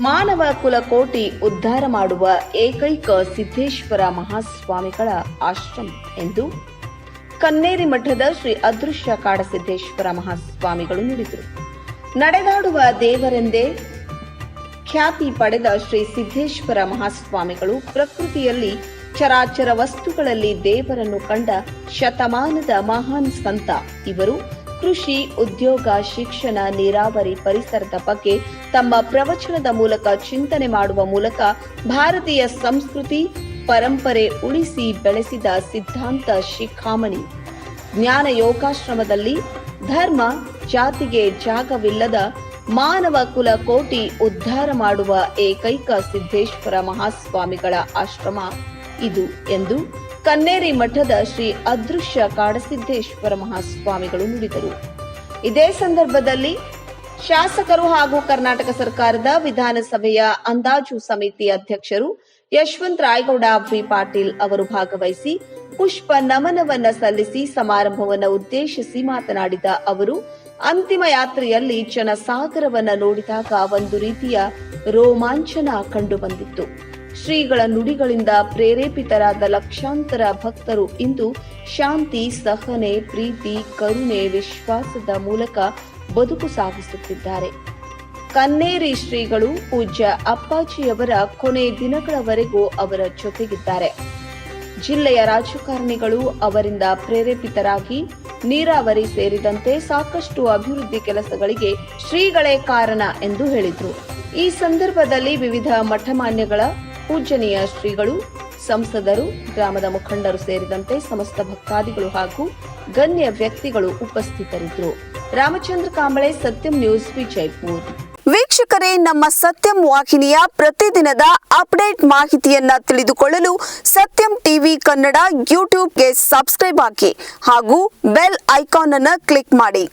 ಮಾನವ ಕುಲಕೋಟಿ ಉದ್ಧಾರ ಮಾಡುವ ಏಕೈಕ ಸಿದ್ದೇಶ್ವರ ಮಹಾಸ್ವಾಮಿಗಳ ಆಶ್ರಮ ಎಂದು ಕನ್ನೇರಿ ಮಠದ ಶ್ರೀ ಅದೃಶ್ಯ ಕಾಡಸಿದ್ದೇಶ್ವರ ಮಹಾಸ್ವಾಮಿಗಳು ನುಡಿದರು. ನಡೆದಾಡುವ ದೇವರೆಂದೇ ಖ್ಯಾತಿ ಪಡೆದ ಶ್ರೀ ಸಿದ್ದೇಶ್ವರ ಮಹಾಸ್ವಾಮಿಗಳು ಪ್ರಕೃತಿಯಲ್ಲಿ ಚರಾಚರ ವಸ್ತುಗಳಲ್ಲಿ ದೇವರನ್ನು ಕಂಡ ಶತಮಾನದ ಮಹಾನ್ ಸಂತ ಇವರು. ಕೃಷಿ, ಉದ್ಯೋಗ, ಶಿಕ್ಷಣ, ನೀರಾವರಿ ಪರಿಸರದ ಬಗ್ಗೆ ತಮ್ಮ ಪ್ರವಚನದ ಮೂಲಕ ಚಿಂತನೆ ಮಾಡುವ ಮೂಲಕ ಭಾರತೀಯ ಸಂಸ್ಕೃತಿ ಪರಂಪರೆ ಉಳಿಸಿ ಬೆಳೆಸಿದ ಸಿದ್ಧಾಂತ ಶಿಖಾಮಣಿ. ಜ್ಞಾನ ಯೋಗಾಶ್ರಮದಲ್ಲಿ ಧರ್ಮ, ಜಾತಿಗೆ ಜಾಗವಿಲ್ಲದ ಮಾನವ ಕುಲ ಕೋಟಿ ಉದ್ಧಾರ ಮಾಡುವ ಏಕೈಕ ಸಿದ್ದೇಶ್ವರ ಮಹಾಸ್ವಾಮಿಗಳ ಆಶ್ರಮ. ಇದು ಎಂದು ಕನ್ನೇರಿ ಮಠದ ಶ್ರೀ ಅದೃಶ್ಯ ಕಾಡಸಿದ್ದೇಶ್ವರ ಮಹಾಸ್ವಾಮಿಗಳು ನುಡಿದರು. ಇದೇ ಸಂದರ್ಭದಲ್ಲಿ ಶಾಸಕರು ಹಾಗೂ ಕರ್ನಾಟಕ ಸರ್ಕಾರದ ವಿಧಾನಸಭೆಯ ಅಂದಾಜು ಸಮಿತಿ ಅಧ್ಯಕ್ಷರು ಯಶವಂತ್ ರಾಯಗೌಡ ಬಿ ಪಾಟೀಲ್ ಅವರು ಭಾಗವಹಿಸಿ ಪುಷ್ಪ ನಮನವನ್ನ ಸಲ್ಲಿಸಿ ಸಮಾರಂಭವನ್ನು ಉದ್ದೇಶಿಸಿ ಮಾತನಾಡಿದ ಅವರು, ಅಂತಿಮ ಯಾತ್ರೆಯಲ್ಲಿ ಜನಸಾಗರವನ್ನ ನೋಡಿದಾಗ ಒಂದು ರೀತಿಯ ರೋಮಾಂಚನ ಕಂಡುಬಂದಿತ್ತು. ಶ್ರೀಗಳ ನುಡಿಗಳಿಂದ ಪ್ರೇರೇಪಿತರಾದ ಲಕ್ಷಾಂತರ ಭಕ್ತರು ಇಂದು ಶಾಂತಿ, ಸಹನೆ, ಪ್ರೀತಿ, ಕರುಣೆ, ವಿಶ್ವಾಸದ ಮೂಲಕ ಬದುಕು ಸಾಗಿಸುತ್ತಿದ್ದಾರೆ. ಕನ್ನೇರಿ ಶ್ರೀಗಳು ಪೂಜ್ಯ ಅಪ್ಪಾಜಿಯವರ ಕೊನೆ ದಿನಗಳವರೆಗೂ ಅವರ ಜೊತೆಗಿದ್ದಾರೆ. ಜಿಲ್ಲೆಯ ರಾಜಕಾರಣಿಗಳು ಅವರಿಂದ ಪ್ರೇರೇಪಿತರಾಗಿ ನೀರಾವರಿ ಸೇರಿದಂತೆ ಸಾಕಷ್ಟು ಅಭಿವೃದ್ಧಿ ಕೆಲಸಗಳಿಗೆ ಶ್ರೀಗಳೇ ಕಾರಣ ಎಂದು ಹೇಳಿದರು. ಈ ಸಂದರ್ಭದಲ್ಲಿ ವಿವಿಧ ಮಠಮಾನ್ಯಗಳ ಪೂಜನೀಯ ಶ್ರೀಗಳು, ಸಂಸದರು, ಗ್ರಾಮದ ಮುಖಂಡರು ಸೇರಿದಂತೆ ಸಮಸ್ತ ಭಕ್ತಾದಿಗಳು ಹಾಗೂ ಗಣ್ಯ ವ್ಯಕ್ತಿಗಳು ಉಪಸ್ಥಿತರಿದ್ದರು. ರಾಮಚಂದ್ರ ಕಾಂಬಳೆ, ಸತ್ಯಂ ನ್ಯೂಸ್, ವಿಜಯಪುರ್. ವೀಕ್ಷಕರೇ, ನಮ್ಮ ಸತ್ಯಂ ವಾಹಿನಿಯ ಪ್ರತಿದಿನದ ಅಪ್ಡೇಟ್ ಮಾಹಿತಿಯನ್ನ ತಿಳಿದುಕೊಳ್ಳಲು ಸತ್ಯಂ ಟಿವಿ ಕನ್ನಡ ಯೂಟ್ಯೂಬ್ಗೆ ಸಬ್ಸ್ಕ್ರೈಬ್ ಹಾಕಿ ಹಾಗೂ ಬೆಲ್ ಐಕಾನ್ ಅನ್ನು ಕ್ಲಿಕ್ ಮಾಡಿ.